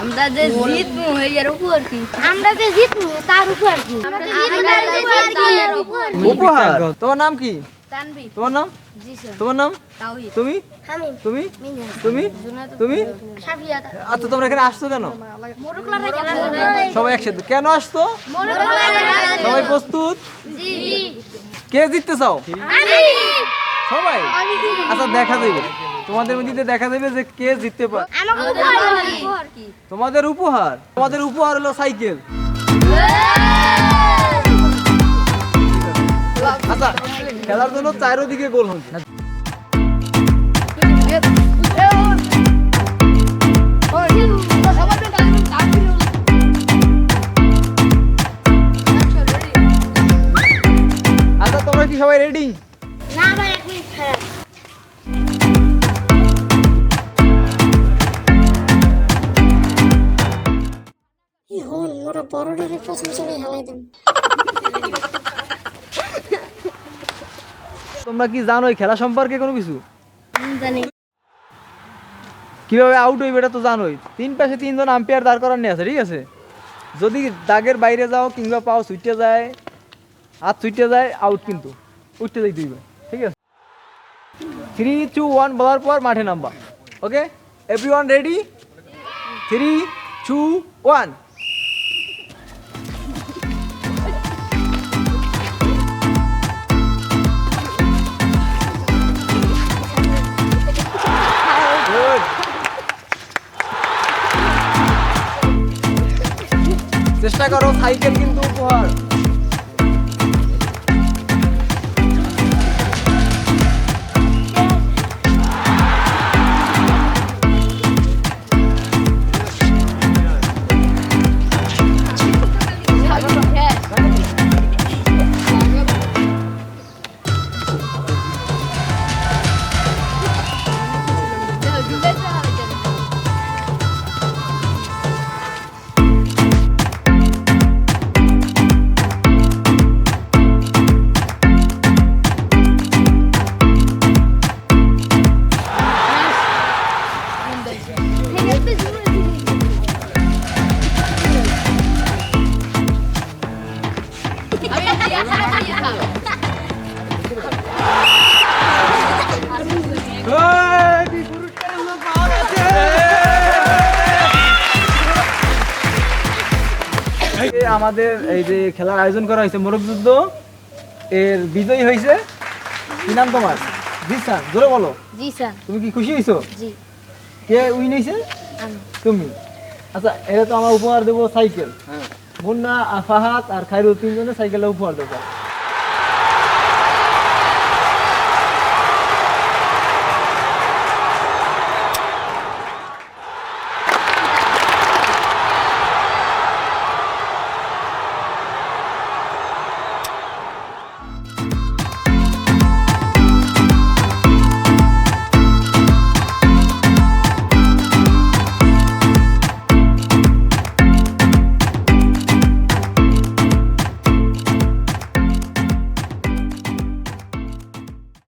আমরা যে জিতবো এর উপর কি? আমরা যে জিতবো তার উপর কি? আমরা যে জিতবো তার উপর কি? উপহার। তোমার নাম কি? তানবি তোমার নাম? জি স্যার। তোমার নাম? তাওহিদ। তুমি? হামিম। তুমি? তুমি? তুমি? আচ্ছা তোমরা এখানে আসছো কেন? সবাই একসাথে। কেন আসছো? সবাই প্রস্তুত? জি। কে জিততে চাও? আমি। সবাই? আচ্ছা দেখা যাবে। তোমাদের মধ্যে দেখা যাবে যে কে জিততে পারে। আমাকে উপহার কি? তোমাদের উপহার। তোমাদের উপহার হলো সাইকেল। আচ্ছা খেলার জন্য চারোদিকে গোল হচ্ছে। আচ্ছা তোমরা কি সবাই রেডি না ভাই এক মিনিট হন মোরা বড়টারে প্রথম চলে হালাই দেন। তোমরা কি জানো এই খেলা সম্পর্কে কোনো কিছু? জানি। কীভাবে আউট হইবে এটা তো জানোই। তিন পাশে তিনজন আম্পায়ার দাঁড় করার নিয়ে আছে ঠিক আছে? যদি দাগের বাইরে যাও কিংবা পাও ছুটে যায় হাত ছুটে যায় আউট কিন্তু। উঠতে যাই দুইবার ঠিক আছে? থ্রি টু ওয়ান বলার পর মাঠে নামবা okay every one ready three two one চেষ্টা করো সাইকেল কিন্তু উপহার। আমাদের এই যে খেলার আয়োজন করা হয়েছে মোরগ যুদ্ধ। এর বিজয়ী হয়েছে। কি নাম তোমার? জিসান জোরে বলো। জিসান তুমি কি খুশি হয়েছো? জি। কে উইন হয়েছে? তুমি। আচ্ছা এটা তো আমার উপহার দেবো সাইকেল। মুন্না আর ফাহাদ আর খাইরুল তিনজনে সাইকেলটা উপহার দেবো।